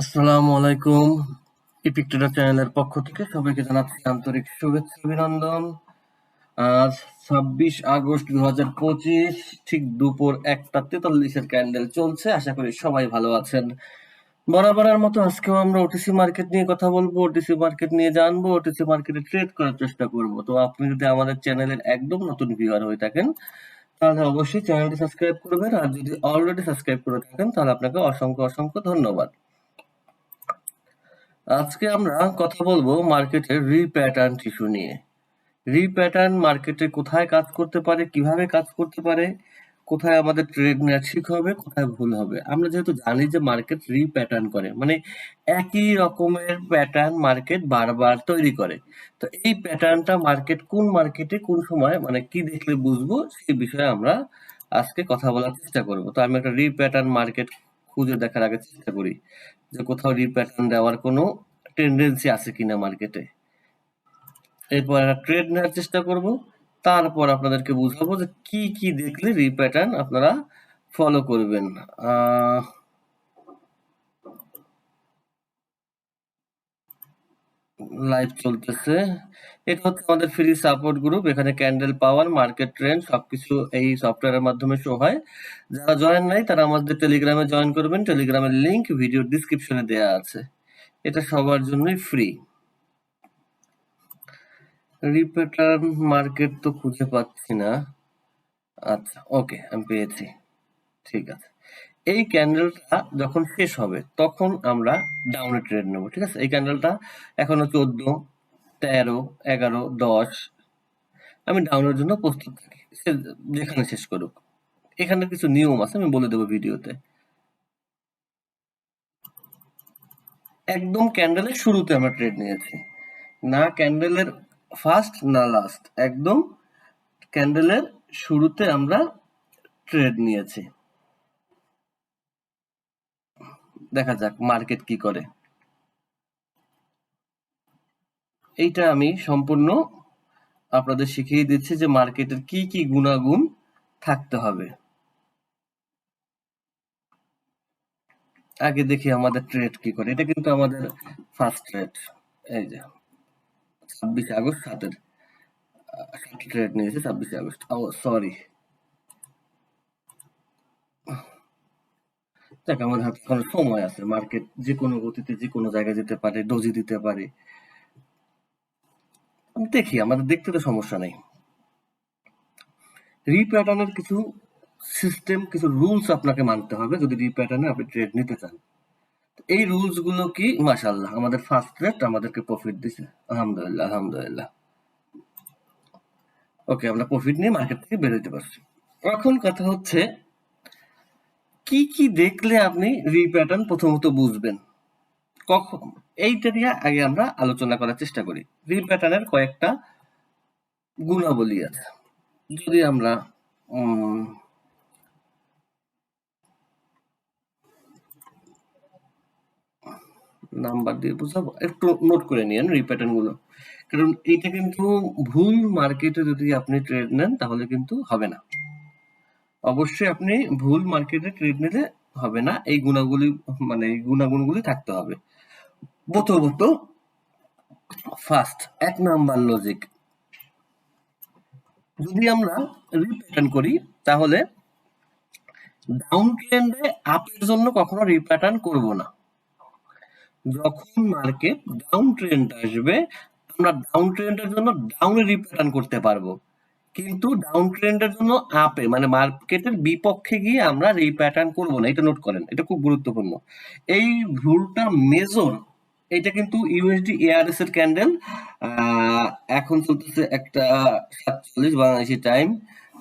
আসসালামু আলাইকুম। Epic today চ্যানেলের পক্ষ থেকে সবাইকে জানাচ্ছি আন্তরিক শুভেচ্ছা, অভিনন্দন। আজ ছাব্বিশ আগস্ট দু হাজার পঁচিশ, ঠিক দুপুর একটা তেতাল্লিশের ক্যান্ডেল চলছে। আশা করি সবাই ভালো আছেন। বরাবরের মতো আজকেও আমরা ওটিসি মার্কেট নিয়ে কথা বলব ওটিসি মার্কেট নিয়ে জানব ওটিসি মার্কেটে ট্রেড করার চেষ্টা করব। তো আপনি যদি আমাদের চ্যানেলের একদম নতুন ভিউয়ার হয়ে থাকেন, তাহলে অবশ্যই চ্যানেলটি সাবস্ক্রাইব করবেন। আর যদি অলরেডি সাবস্ক্রাইব করে থাকেন, তাহলে আপনাকে অসংখ্য অসংখ্য ধন্যবাদ। আজকে আমরা কথা বলব মার্কেটের রিপ্যাটার্ন ইস্যু নিয়ে। রিপ্যাটার্ন মার্কেটে কোথায় কাজ করতে পারে, কীভাবে কাজ করতে পারে, কোথায় আমাদের ট্রেড নেওয়া ঠিক হবে, কোথায় ভুল হবে। আমরা যেহেতু জানি যে মার্কেট রিপ্যাটার্ন করে মানে একই রকমের প্যাটার্ন মার্কেট বারবার তৈরি করে। তো এই প্যাটার্নটা মার্কেট কোন মার্কেটে কোন সময় মানে কি দেখলে বুঝব, সেই বিষয়ে আমরা আজকে কথা বলার চেষ্টা করব। তো আমি একটা রিপ্যাটার্ন মার্কেট খুঁজে দেখার আগে চেষ্টা করি। যে কোথাও রিপ্যাটার্ন দেওয়ার কোনো টেন্ডেন্সি আছে কিনা মার্কেটে এরপর একটা ট্রেড নেওয়ার চেষ্টা করব। তারপর আপনাদেরকে বুঝাবো যে কি কি দেখলে রিপ্যাটার্ন আপনারা ফলো করবেন। লাইভ চলতেছে। এটা হচ্ছে আমাদের ফ্রি সাপোর্ট গ্রুপ এখানে ক্যান্ডেল পাওয়ার মার্কেট ট্রেন্ড সবকিছু এই সফটওয়্যারের মাধ্যমে শো হয়। যারা জয়েন নাই, তারা আমাদের টেলিগ্রামে জয়েন করবেন। টেলিগ্রামের লিংক ভিডিও ডিসক্রিপশনে দেওয়া আছে। এটা সবার জন্যই ফ্রি রিপ্যাটার্ন মার্কেট তো খুঁজে পাচ্ছি না। আচ্ছা ওকে আমি পেয়েছি। ঠিক আছে। এই ক্যান্ডেলটা যখন শেষ হবে, তখন আমরা ডাউনে ট্রেড নেব, ঠিক আছে? এই ক্যান্ডেলটা এখনও চোদ্দ তেরো, এগারো, দশ। আমি ডাউনের জন্য প্রস্তুত থাকি। সে যেখানে শেষ করুক। এখানে কিছু নিয়ম আছে, আমি বলে দেবো ভিডিওতে। একদম ক্যান্ডেলের শুরুতে আমরা ট্রেড নিয়েছি। না ক্যান্ডেলের ফার্স্ট না লাস্ট একদম ক্যান্ডেলের শুরুতে আমরা ট্রেড নিয়েছি। দেখা যাক মার্কেট কি করে। এইটা আমি সম্পূর্ণ আপনাদের শিখিয়ে দিচ্ছি যে মার্কেটের কি কি গুণাগুণ থাকতে হবে। আগে দেখি আমাদের ট্রেড কি করে। এটা কিন্তু আমাদের ফার্স্ট ট্রেড এই যে, ছাব্বিশে আগস্ট সাতের ট্রেড নিয়েছে ছাব্বিশে আগস্ট। ও সরি দেখ, আমাদের হাতে সময় আছে। মার্কেট যে কোনো গতিতে যে কোনো জায়গায় যেতে পারে ডোজি দিতে পারে। দেখি, আমাদের দেখতে তো সমস্যা নেই। রিপ্যাটার্নের কিছু সিস্টেম কিছু রুলস আপনাকে মানতে হবে যদি রিপ্যাটার্নে আপনি ট্রেড নিতে চান। এই রুলসগুলো কি? মাশাল্লাহ আমাদের ফার্স্ট রেট আমাদেরকে প্রফিট দিছে। আলহামদুলিল্লাহ আলহামদুলিল্লাহ। ওকে আমরা প্রফিট নিয়ে মার্কেট থেকে বেরোতে পারছি। এখন কথা হচ্ছে, কি কি দেখলে আপনি রিপ্যাটার্ন প্রথমত বুঝবেন? এইটা নিয়ে আগে আমরা আলোচনা করার চেষ্টা করি। রিপ্যাটার্নের কয়েকটা গুণাবলী আছে। যদি আমরা নাম্বার দিয়ে বুঝাবো, একটু নোট করে নিন রিপ্যাটার্নগুলো কারণ এইটা কিন্তু ভুল মার্কেটে যদি আপনি ট্রেড নেন, তাহলে কিন্তু হবে না। অবশ্যই আপনি ভুল মার্কেটে ট্রেড নিলে হবে না। এই গুণাগুলি মানে এই গুণাগুণগুলি থাকতে হবে। প্রথমত ফার্স্ট এক নাম্বার লজিক যদি আমরা রিপ্যাটার্ন করি, তাহলে ডাউন ট্রেন্ডে আপের জন্য কখনো রিপ্যাটার্ন করব না। যখন মার্কেট ডাউন ট্রেন্ড আসবে, আমরা ডাউন ট্রেন্ডের জন্য ডাউনে রিপ্যাটার্ন করতে পারব। কিন্তু ডাউন ট্রেন্ডের জন্য আপে মানে মার্কেটের বিপক্ষে গিয়ে আমরা রিপ্যাটার্ন করব না। এটা নোট করেন, এটা খুব গুরুত্বপূর্ণ। এই ভুলটা মেজর এটা কিন্তু ইউএসডি এআরএস এর ক্যান্ডেল এখন চলতেছে একটা সাতচল্লিশ বাংলাদেশি টাইম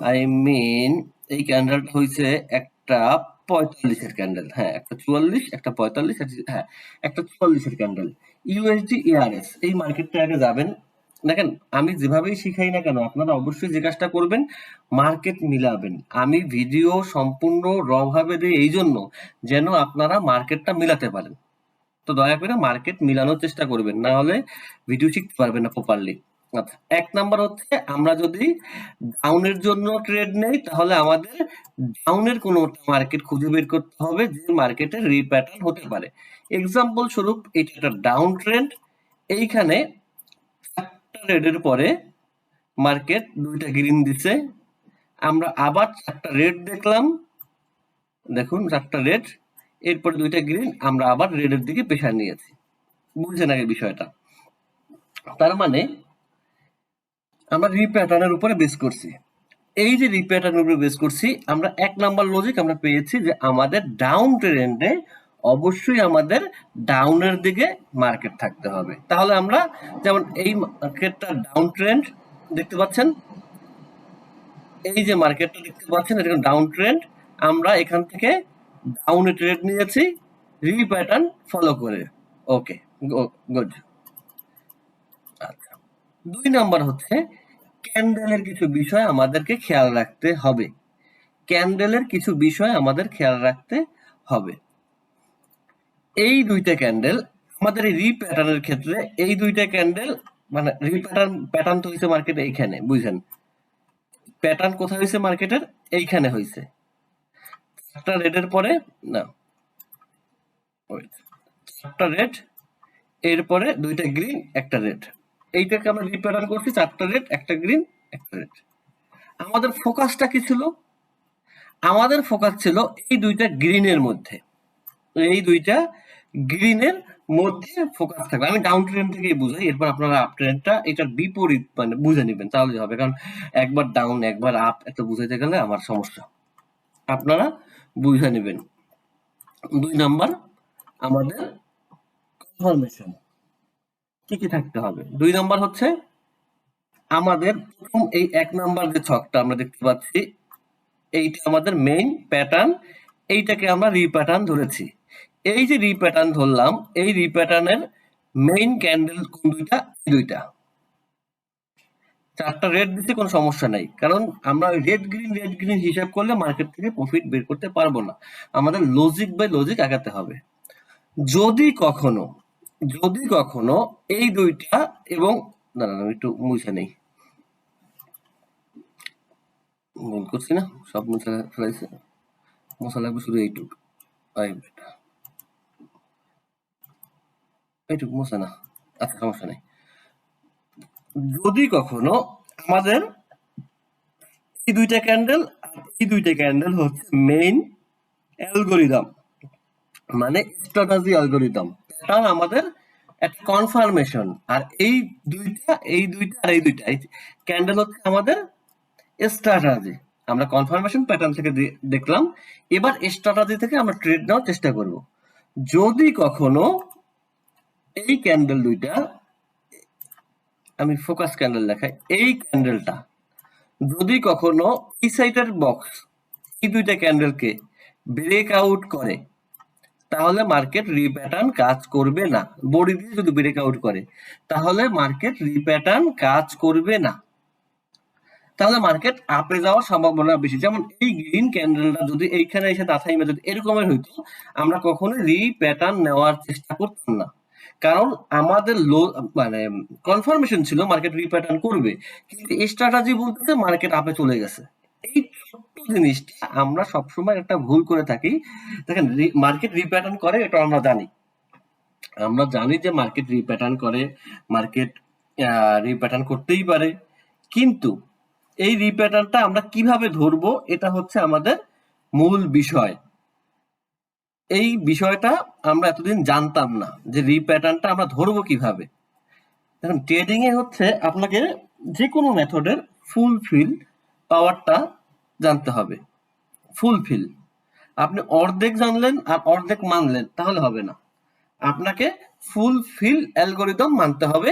আই মিন এই ক্যান্ডেলটা হয়েছে একটা পঁয়তাল্লিশের ক্যান্ডেল হ্যাঁ একটা চুয়াল্লিশ, একটা পঁয়তাল্লিশ হ্যাঁ একটা চুয়াল্লিশের ক্যান্ডেল ইউএসডি এআরএস এই মার্কেটটা আগে যাবেন। দেখেন, আমি যেভাবেই শিখাই না কেন, আপনারা অবশ্যই যে কাজটা করবেন মার্কেট মিলাবেন। আমি ভিডিও সম্পূর্ণ র ভাবে দিই এই জন্য, যেন আপনারা মার্কেটটা মিলাতে পারেন। তো দয়া করে মার্কেট মিলানোর চেষ্টা করবেন, না হলে ভিডিও শিখতে পারবেন না প্রপারলি আচ্ছা এক নাম্বার হচ্ছে, আমরা যদি ডাউনের জন্য ট্রেড নেই, তাহলে আমাদের ডাউনের কোনো মার্কেট খুঁজে বের করতে হবে, যে মার্কেটে রিপ্যাটার্ন হতে পারে। এক্সাম্পল স্বরূপ, এটা একটা ডাউন ট্রেন্ড এইখানে চারটা রেডের পরে মার্কেট দুইটা গ্রিন দিছে। আমরা আবার চারটা রেড দেখলাম। দেখুন, চারটা রেড এরপরে দুইটা গ্রিন আমরা আবার রেডের দিকে পেশা নিয়েছি। বুঝছেন আগে বিষয়টা? তার মানে আমরা রিপ্যাটার্নের উপরে বেস করছি। এই যে রিপ্যাটার্নের উপরে বেস করছি, আমরা এক নাম্বার লজিক আমরা পেয়েছি যে আমাদের ডাউন ট্রেন্ডে অবশ্যই আমাদের ডাউনের দিকে মার্কেট থাকতে হবে। তাহলে আমরা যেমন এই মার্কেটটা ডাউন ট্রেন্ড দেখতে পাচ্ছেন? এই যে মার্কেটটা দেখতে পাচ্ছেন, এটা ডাউন ট্রেন্ড আমরা এখান থেকে ডাউনে ট্রেড নিয়েছি রিপ্যাটার্ন ফলো করে। ওকে গুড আচ্ছা দুই নাম্বার হচ্ছে ক্যান্ডেলের কিছু বিষয় আমাদেরকে খেয়াল রাখতে হবে। ক্যান্ডেলের কিছু বিষয় আমাদের খেয়াল রাখতে হবে। এই দুইটা ক্যান্ডেল আমাদের এই রিপ্যাটার্নের ক্ষেত্রে, এই দুইটা ক্যান্ডেল মানে রিপ্যাটার্ন প্যাটার্ন তো হয়েছে মার্কেটে এইখানে বুঝছেন প্যাটার্ন কোথায় হয়েছে মার্কেটের এইখানে হয়েছে একটা রেডের পরে, না। চারটা রেড এরপরে দুইটা গ্রিন একটা রেড এইটাকে আমরা রিপ্যাটার্ন করছি, চারটা রেড একটা গ্রিন একটা রেড আমাদের ফোকাসটা কি ছিল? আমাদের ফোকাস ছিল এই দুইটা গ্রিনের মধ্যে। এই দুইটা গ্রিনের মধ্যে ফোকাস থাকবে। আমি ডাউন ট্রেন থেকে বুঝাই, এরপর আপনারা আপ ট্রেনটা এটার বিপরীত মানে বুঝে নেবেন তাহলে হবে। কারণ একবার ডাউন একবার আপ এত বুঝাইতে গেলে আমার সমস্যা। আপনারা বুঝে নেবেন। দুই নাম্বার, আমাদের কনফার্মেশন কি কি থাকতে হবে? দুই নাম্বার হচ্ছে, আমাদের প্রথম এই এক নাম্বার যে ছকটা আমরা দেখতে পাচ্ছি, এইটা আমাদের মেইন প্যাটার্ন এইটাকে আমরা রিপ্যাটার্ন ধরেছি। এই যে রিপ্যাটার্ন ধরলাম, এই রিপ্যাটার্নের মেইন ক্যান্ডেল কোন দুইটা দুইটা। চারটা রেড দিতে কোনো সমস্যা নাই। কারণ আমরা রেড গ্রিন রেড গ্রিন হিসাব করলে মার্কেট থেকে প্রফিট বের করতে পারব না। আমাদের লজিক বাই লজিক আগাতে হবে। যদি কখনো যদি কখনো এই দুইটা এবং, না না একটু মুছে নেই। ভুল করছি না, সব মুছে ফেলাইছে মশা লাগবে শুধু এইটুক। বেটা। এইটুক মুছে না আচ্ছা সমস্যা নেই। যদি কখনো আমাদের এই দুইটা ক্যান্ডেল আর এই দুইটা ক্যান্ডেল হচ্ছে মেইন অ্যালগোরিদম মানে স্ট্র্যাটেজি অ্যালগোরিদম প্যাটার্ন আমাদের একটা কনফার্মেশন আর এই দুইটা এই দুইটা আর এই দুইটা ক্যান্ডেল হচ্ছে আমাদের স্ট্র্যাটেজি আমরা কনফার্মেশন প্যাটার্ন থেকে দেখলাম। এবার স্ট্র্যাটেজি থেকে আমরা ট্রেড নেওয়ার চেষ্টা করব। যদি কখনো এই ক্যান্ডেল দুইটা আমি ফোকাস ক্যান্ডেল দেখাই। এই ক্যান্ডেলটা যদি কখনো এই সাইডের বক্স এই দুইটা ক্যান্ডেলকে ব্রেক আউট করে, তাহলে মার্কেট রিপ্যাটার্ন কাজ করবে না। বডি দিয়ে যদি ব্রেক আউট করে, তাহলে মার্কেট রিপ্যাটার্ন কাজ করবে না। তাহলে মার্কেট আপে যাওয়ার সম্ভাবনা বেশি। যেমন এই গ্রিন ক্যান্ডেলটা যদি এইখানে এসে দাথাইমে যদি এরকমের হইতো। আমরা কখনো রিপ্যাটার্ন নেওয়ার চেষ্টা করতাম না। কারণ আমাদের লো মানে কনফার্মেশন ছিল মার্কেট রিপ্যাটার্ন করবে। কিন্তু স্ট্র্যাটেজি বলতেছে মার্কেট আপে চলে গেছে। এই ছোট্ট জিনিসটা আমরা সবসময় একটা ভুল করে থাকি। দেখেন মার্কেট রিপ্যাটার্ন করে, এটা আমরা জানি। আমরা জানি যে মার্কেট রিপ্যাটার্ন করে মার্কেট রিপ্যাটার্ন করতেই পারে। কিন্তু এই রিপ্যাটার্নটা আমরা কীভাবে ধরবো, এটা হচ্ছে আমাদের মূল বিষয়। এই বিষয়টা আমরা এতদিন জানতাম না যে রিপ্যাটার্নটা আমরা ধরবো কীভাবে। দেখুন ট্রেডিং এ হচ্ছে আপনাকে যে কোনো মেথডের ফুলফিল পাওয়ারটা জানতে হবে। ফুলফিল আপনি অর্ধেক জানলেন আর অর্ধেক মানলেন, তাহলে হবে না। আপনাকে ফুলফিল অ্যালগোরিদম মানতে হবে,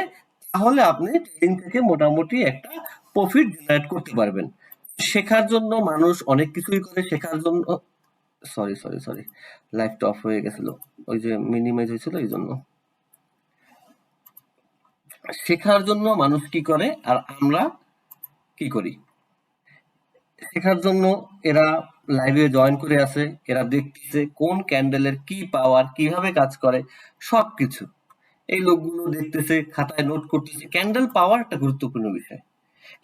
তাহলে আপনি ট্রেডিং থেকে মোটামুটি একটা প্রফিট জেনারেট করতে পারবেন। শেখার জন্য মানুষ অনেক কিছুই করে, শেখার জন্য সরি সরি সরি। লাইভটা অফ হয়ে গেছিল। ওই যে মিনিমাইজ হয়েছিল, এই জন্য। শেখার জন্য মানুষ কি করে আর আমরা কি করি? শেখার জন্য এরা লাইভে জয়েন করে আছে এরা দেখতেছে কোন ক্যান্ডেলের কি পাওয়ার কীভাবে কাজ করে, সবকিছু। এই লোকগুলো দেখতেছে, খাতায় নোট করতেছে ক্যান্ডেল পাওয়ার একটা গুরুত্বপূর্ণ বিষয়।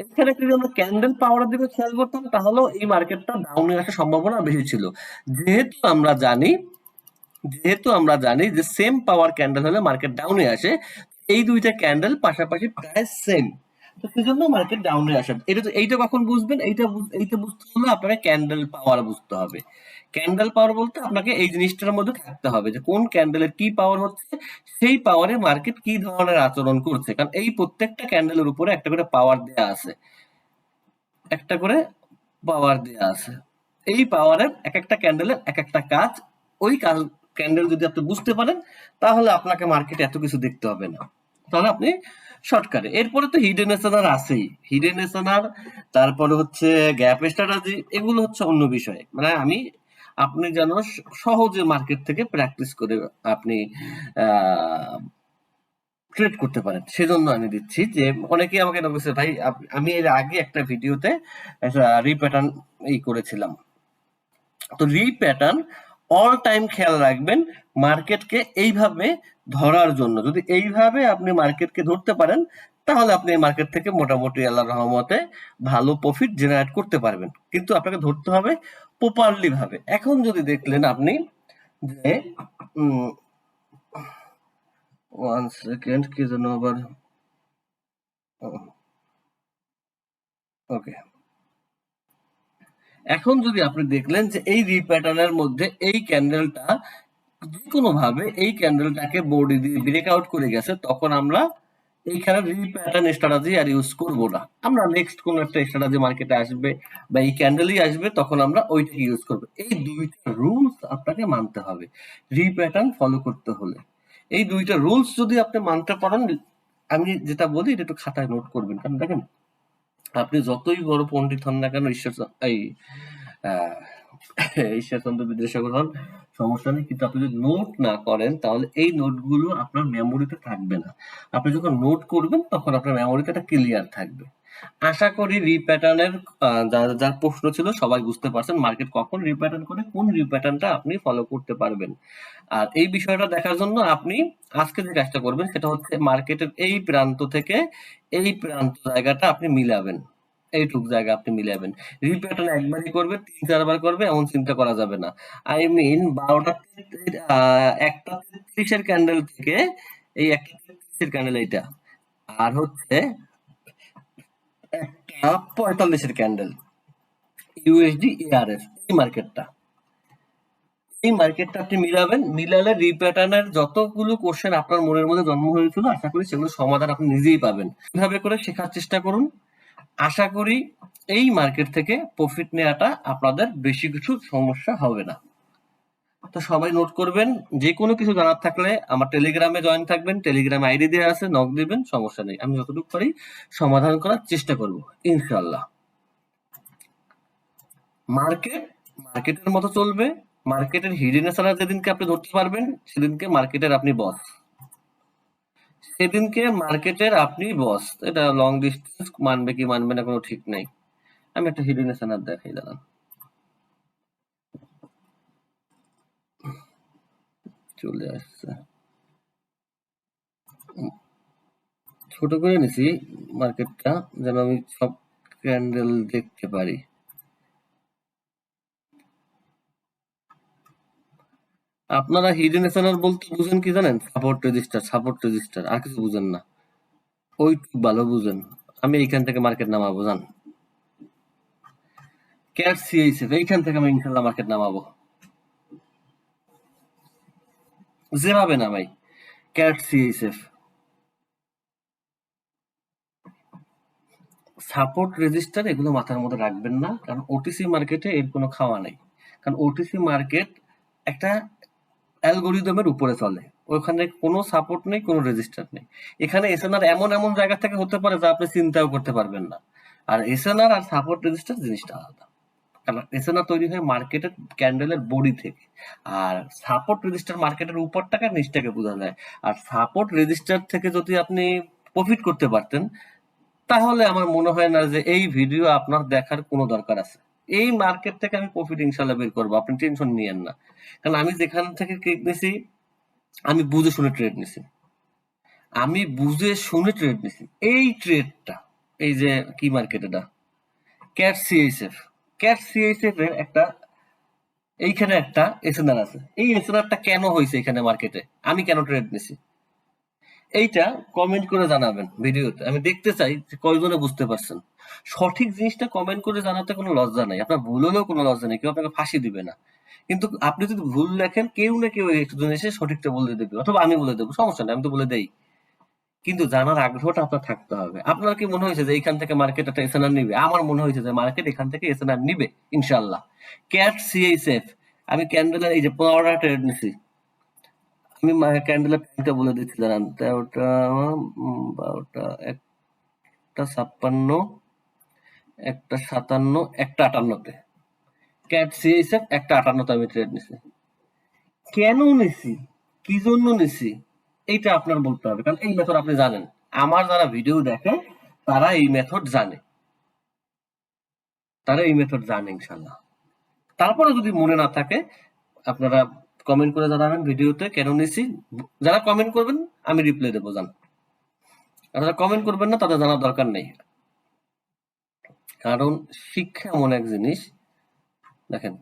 এখানে যদি আমরা ক্যান্ডেল পাওয়ারের দিকে খেয়াল করতাম, তাহলেও এই মার্কেটটা ডাউনে আসার সম্ভাবনা বেশি ছিল। যেহেতু আমরা জানি, যেহেতু আমরা জানি যে সেম পাওয়ার ক্যান্ডেল হলে মার্কেট ডাউনে আসে, এই দুইটা ক্যান্ডেল পাশাপাশি প্রায় সেম তো সেজন্য মার্কেট ডাউনে আসে। এটা তো, এইটা কখন বুঝবেন? এইটা এইটা বুঝতে হলে আপনাকে ক্যান্ডেল পাওয়ার বুঝতে হবে। ক্যান্ডেল পাওয়ার বলতে আপনাকে এই জিনিসটার মধ্যে থাকতে হবে যে কোন ক্যান্ডেলের কি পাওয়ার হচ্ছে, সেই পাওয়ারে মার্কেট কি ধরনের আচরণ করছে। কারণ এই প্রত্যেকটা ক্যান্ডেলের উপরে একটা করে পাওয়ার দেয়া আছে। একটা করে পাওয়ার দেয়া আছে। এই পাওয়ারের এক একটা ক্যান্ডেলের এক একটা কাজ, ওই কাজ ক্যান্ডেল যদি আপনি বুঝতে পারেন, তাহলে আপনাকে মার্কেটে এত কিছু দেখতে হবে না। তাহলে আপনি শর্টকাটে এরপরে তো হিডেন এসএনআর আছেই। হিডেন এসএনআর তারপরে হচ্ছে গ্যাপ স্ট্র্যাটেজি এগুলো হচ্ছে অন্য বিষয়। মানে আমি আপনি যেন সহজে মার্কেট থেকে প্র্যাকটিস করে আপনি ট্রেড করতে পারেন। সেজন্য আমি দিচ্ছি যে, অনেকেই আমাকে বলছে, ভাই আমি এর আগে একটা ভিডিওতে রিপ্যাটার্ন এই করেছিলাম। তো রিপ্যাটার্ন অল টাইম খেয়াল রাখবেন মার্কেটকে এইভাবে ধরার জন্য। যদি এইভাবে আপনি মার্কেটকে ধরতে পারেন তাহলে আপনি এই মার্কেট থেকে মোটামুটি আল্লাহর রহমতে ভালো প্রফিট জেনারেট করতে পারবেন। কিন্তু আপনাকে ধরতে হবে প্রপারলি ভাবে। এখন যদি দেখলেন আপনি যে ওয়ান সেকেন্ড কি যেন আবার ওকে এখন যদি আপনি দেখলেন যে এই রিপ্যাটার্নের মধ্যে এই ক্যান্ডেলটা যে ভাবে এই ক্যান্ডেলটাকে বডি দিয়ে ব্রেকআউট করে গেছে, তখন আমরা এইখানে রিপ্যাটার্ন স্ট্র্যাটেজি আর ইউজ করব না। আমরা নেক্সট কোন একটা স্ট্র্যাটেজি মার্কেটে আসবে বা এই ক্যান্ডেলই আসবে, তখন আমরা ওইটাকে ইউজ এই দুইটা রুলস আপনাকে মানতে হবে। রিপ্যাটার্ন ফলো করতে হলে। এই দুইটা রুলস যদি আপনি মানতে পারেন, আমি যেটা বলি, এটা একটু খাতায় নোট করবেন। কারণ দেখেন, আপনি যতই বড় পণ্ডিত হন না কেন, ঈশ্বর এই ঈশ্বরচন্দ্র বিদ্যাসাগর হন সমস্যা নেই, কিন্তু আপনি যদি নোট না করেন, তাহলে এই নোটগুলো আপনার মেমোরিতে থাকবে না। আপনি যখন নোট করবেন, তখন আপনার মেমোরিতে একটা ক্লিয়ার থাকবে। আশা করি রিপ্যাটার্নের যার যার প্রশ্ন ছিল, সবাই বুঝতে পারছেন মার্কেট কখন রিপ্যাটার্ন করে, কোন রিপ্যাটার্নটা আপনি ফলো করতে পারবেন। আর এই বিষয়টা দেখার জন্য আপনি আজকে যে কাজটা করবেন, সেটা হচ্ছে মার্কেটের এই প্রান্ত থেকে এই প্রান্ত জায়গাটা আপনি মিলাবেন। এইটুক জায়গা আপনি মিলাবেন রিপ্যাটার্ন একবারই করবে, তিন চারবার করবে, এমন চিন্তা করা যাবে না। আই মিন বারোটা একটা তেত্রিশের ক্যান্ডেল থেকে এই একটা তেত্রিশের ক্যান্ডেল এইটা। আর হচ্ছে একটা পঁয়তাল্লিশের ক্যান্ডেল ইউএসডি এআরএস এই মার্কেটটা এই মার্কেটটা আপনি মিলাবেন, মিলালে রিপ্যাটার্নের যতগুলো কোশ্চেন আপনার মনের মধ্যে জন্ম হয়েছিল, আশা করি সেগুলো সমাধান আপনি নিজেই পাবেন। কীভাবে করে শেখার চেষ্টা করুন। আশা করি এই মার্কেট থেকে প্রফিট নেওয়াটা আপনাদের বেশি কিছু সমস্যা হবে না। তো সবাই নোট করবেন, যে কোনো কিছু জানার থাকলে আমার টেলিগ্রামে জয়েন থাকবেন টেলিগ্রামে আইডি দেওয়া আছে নক দিবেন, সমস্যা নেই। আমি যতটুকু পারি সমাধান করার চেষ্টা করব ইনশাল্লাহ মার্কেট মার্কেটের মতো চলবে। মার্কেটের হিডেন যেদিনকে আপনি ধরতে পারবেন, সেদিনকে মার্কেটের আপনি বস সেদিনকে মার্কেটের আপনি বস এটা লং ডিস্টেন্স মানবে কি মানবে না কোনো ঠিক নাই। আমি একটা হিডেন এসানার দেখাই দাঁড়ান চলে আসছে। ছোট করে নিছি মার্কেটটা, যেন আমি সব ক্যান্ডেল দেখতে পারি। আপনারা হিডেন এসানার বলতে বুঝেন কি জানেন? সাপোর্ট রেজিস্টার সাপোর্ট রেজিস্টার আর কিছু বুঝেন না। ওই ভালো বুঝেন। আমি এইখান থেকে মার্কেট নামাবো, জান। ক্যাট সিএইচএফ এইখান থেকে আমি ইনশাল্লাহ মার্কেট নামাবো। যেভাবে নামাই ক্যাট সিএইচএফ সাপোর্ট রেজিস্টার এগুলো মাথার মধ্যে রাখবেন না, কারণ ওটিসি মার্কেটে এর কোনো খাওয়া নেই। কারণ ওটিসি মার্কেট একটা অ্যালগোরিদমের উপরে চলে। ওখানে কোনো সাপোর্ট নেই, কোনো রেজিস্টার নেই। এখানে এসএনআর এমন এমন জায়গা থেকে হতে পারে যা আপনি চিন্তাও করতে পারবেন না। আর এসএনআর আর সাপোর্ট রেজিস্টার জিনিসটা আলাদা। এসএনআর তৈরি হয় মার্কেটের ক্যান্ডেলের বডি থেকে। আর সাপোর্ট রেজিস্টার মার্কেটের উপরটাকে নিচটাকে বোঝা যায়। আর সাপোর্ট রেজিস্টার থেকে যদি আপনি প্রফিট করতে পারতেন, তাহলে আমার মনে হয় না যে এই ভিডিও আপনার দেখার কোনো দরকার আছে। এই মার্কেট থেকে আমি প্রফিট ইনশাল্লাহ বের করব। আপনি টেনশন নিয়েন না। কারণ আমি যেখান থেকে ট্রেড নিছি, আমি বুঝে শুনে ট্রেড নিছি। আমি বুঝে শুনে ট্রেড নিছি। এই ট্রেডটা এই যে কি মার্কেট এটা? ক্যাট সিএসএফ ক্যাট সিএসএফ এর একটা, এইখানে একটা এসএনআর আছে। এই এসএনআরটা কেন হয়েছে এখানে মার্কেটে আমি কেন ট্রেড নিছি? এইটা কমেন্ট করে জানাবেন ভিডিওতে। আমি দেখতে চাই কয়জনে বুঝতে পারছেন। সঠিক জিনিসটা কমেন্ট করে জানাতে কোনো লজ্জা নাই। আপনার ভুল হলেও কোনো লজ্জা নেই, কেউ আপনাকে ফাঁসি দিবে না। কিন্তু আপনি যদি ভুল লেখেন, কেউ না কেউ একজন এসে সঠিকটা বলে দেবে, অথবা আমি বলে দেবো, সমস্যা নেই, আমি তো বলে দেই। কিন্তু জানার আগ্রহটা আপনার থাকতে হবে। আপনার কি মনে হয়েছে যে এখান থেকে মার্কেট একটা এসএনআর নিবে? আমার মনে হয়েছে যে মার্কেট এখান থেকে এসএনআর নিবে ইনশাল্লাহ ক্যাট সিএইচএফ আমি ক্যান্ডেলের এই যে পনেরোটা ট্রেড নিছি। আমি ক্যান্ডেলের টাইমটা বলে দিচ্ছি, দাঁড়ান। তেরোটা বারোটা একটা ছাপ্পান্ন, একটা সাতান্ন, একটা আটান্নতে। ক্যাট সিএসএফ একটা আটান্নতে আমি ট্রেড নিছি। কেন নিছি? কি জন্য নিছি? এইটা আপনার বলতে হবে, কারণ এই মেথড আপনি জানেন। আমার যারা ভিডিও দেখে, তারা এই মেথড জানে। তারা এই মেথড জানে, ইনশাল্লাহ। তারপরে যদি মনে না থাকে, আপনারা কমেন্ট করে জানাবেন ভিডিওতে কেন নিছি। যারা কমেন্ট করবেন, আমি রিপ্লাই দেবো, জান। আর যারা কমেন্ট করবেন না, তাদের জানার দরকার নেই। কারণ শিক্ষা এমন এক জিনিস, দেখেন।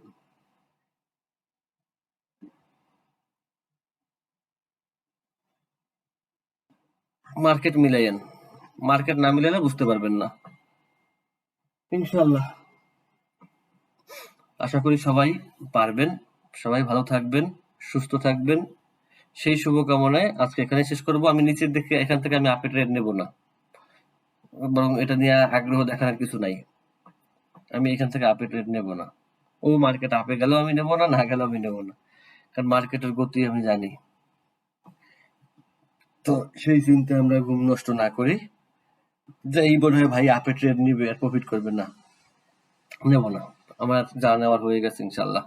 মার্কেট মিলাইয়েন। মার্কেট না মিলাইলে বুঝতে পারবেন না। ইনশাল্লাহ আশা করি সবাই পারবেন। সবাই ভালো থাকবেন, সুস্থ থাকবেন। সেই শুভকামনায় আজকে এখানে শেষ করব। আমি নিচের দিকে, এখান থেকে আমি আপে ট্রেড নেব না। বরং এটা নিয়ে আগ্রহ দেখানোর কিছু নাই। আমি এখান থেকে আপে ট্রেড নেব না। ও মার্কেট আপে গেলেও আমি নেব না না গেলেও আমি নেব না। কারণ মার্কেটের গতি আমি জানি। তো সেই চিন্তা আমরা ঘুম নষ্ট না করি। যে এই বোধ হয় ভাই আপে ট্রেড নিবে, আর প্রফিট করবে না। নেব না। আমার যা নেওয়ার হয়ে গেছে, ইনশাল্লাহ।